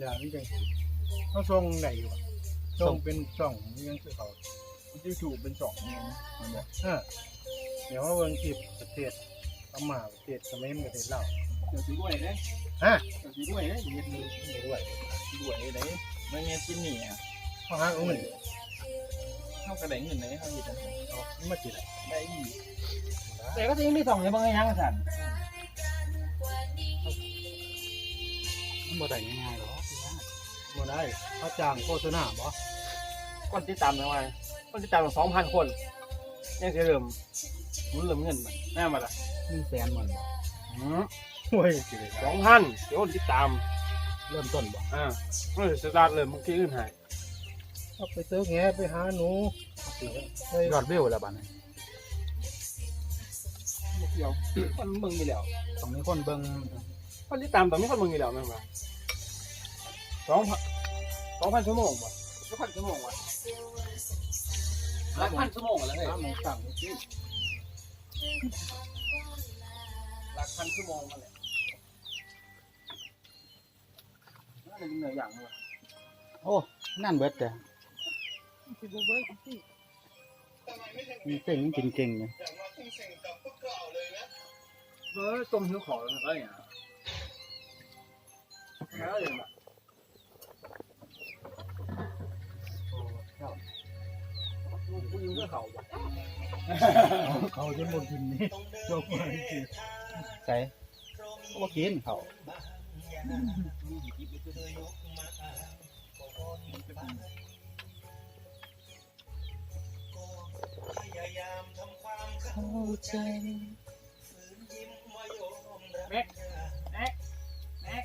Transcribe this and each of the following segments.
อย่างนี้จังซี่เขาส่งได้อยู่อะส่งเป็นช่องยังคือเขายูทูบเป็นสองเนี่ยนะมันบอกเออเดี๋ยวว่าเบิ่งคลิปประเทศพม่าประเทศเขมรประเทศลาวเดี๋ยวสีด้วยนะฮะเดี๋ยวสีด้วยนะอย่าเห็นเลยไม่ด้วยสีด้วยเลยไม่เงี้ยกินนี่อะเขาหาเอาเงินเข้ากระไดเงินไหนเขาหยิบเอามาสิได้ได้อีกแต่ก็ยังมีสองอย่างบางอย่างสั่นมันบ่ได้ง่ายๆหรอก บ่ได้เขาจ้างโฆษณาบ่คนที่ตามนะว่าคนที่ตามสองพันคนยังจะเริ่มหมุนเริ่มเงินมาแน่มาละหนึ่งแสนมันบ่โอ้ยสิได้สองพันเดี๋ยวคนที่ตามเริ่มต้นบ่อ่าเมื่อสตาร์ทเลยเมื่อกี้อื่นหายเอาไปเจอแงไปหาหนูเฮ้ยยอดวิวแล้วบัดนี้เดียวคนมึงมีแล้วต้องมีคนเบิ่งคนที่ตามตอนนี้คนมึงมีแล้วแม่งวะ สองพันสองพันชั่วโมงวะสองพันชั่วโมงวะหลักพันชั่วโมงแล้วเฮ้ยหาหมองตั้งไว้สิหลักพันชั่วโมงมาเลยน่าจะมีเหนื่อยอย่างเลยโอ้นั่นเบิดแต่คิดดูเบิ้งมีเก่งกินเก่งเนี่ยเฮ้ยต้มหิวขอแล้วนะก็อย่างเงี้ยแล้วอย่างแบบ กูยิงก็เขาว่ะเขาจนบ่กินนี่จบมาสิใส่บ่กินเขาแม็กแม็กแม็ก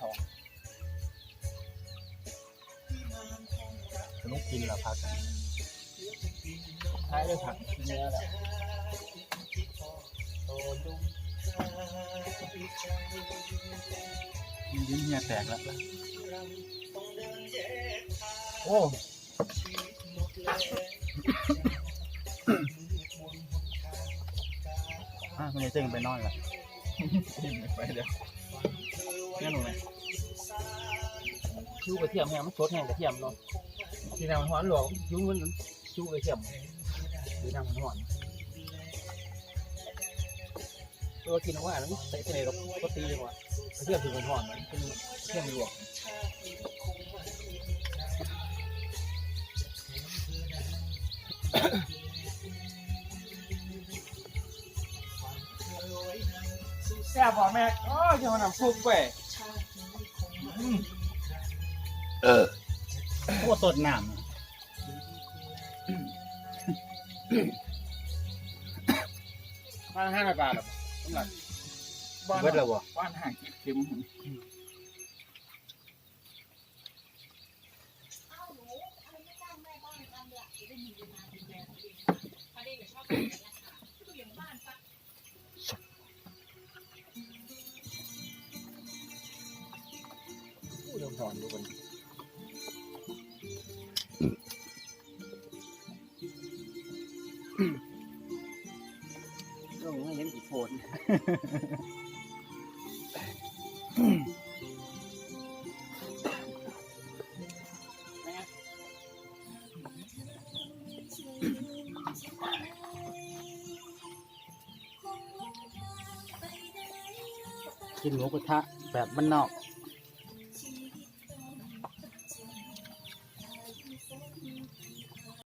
ทองสนุกกินละพักท้ายด้วยผักเนื้อแหละมันยิ้มเฮียแตกแล้วล่ะโอ้อะมันจะเจ๊งไปนอนละไปเดี๋ยว เนี่ยหนูไหมชูกระเทียมเนี่ยมันสดแห้งกระเทียมเนาะที่น้ำหวานหลวงยุ่งมันชูกระเทียมหรือน้ำหวานตัวกินว่าแล้วใส่ไปในรถก็ตีเลยว่ะกระเทียมถึงมันหวานมันเป็นกระเทียมหลวง แซ่บบ่แม่โอ้ยจะมาหนำซุปไปโอ้สดน้ำอะบ้านห้าร้อยบาทหรอสำหรับบ้านเบิดแล้วบ่บ้านห่างเข็ม ถอนดูกันลงให้เห็นกี่โพนนะกินหมูกระทะแบบบ้านนอก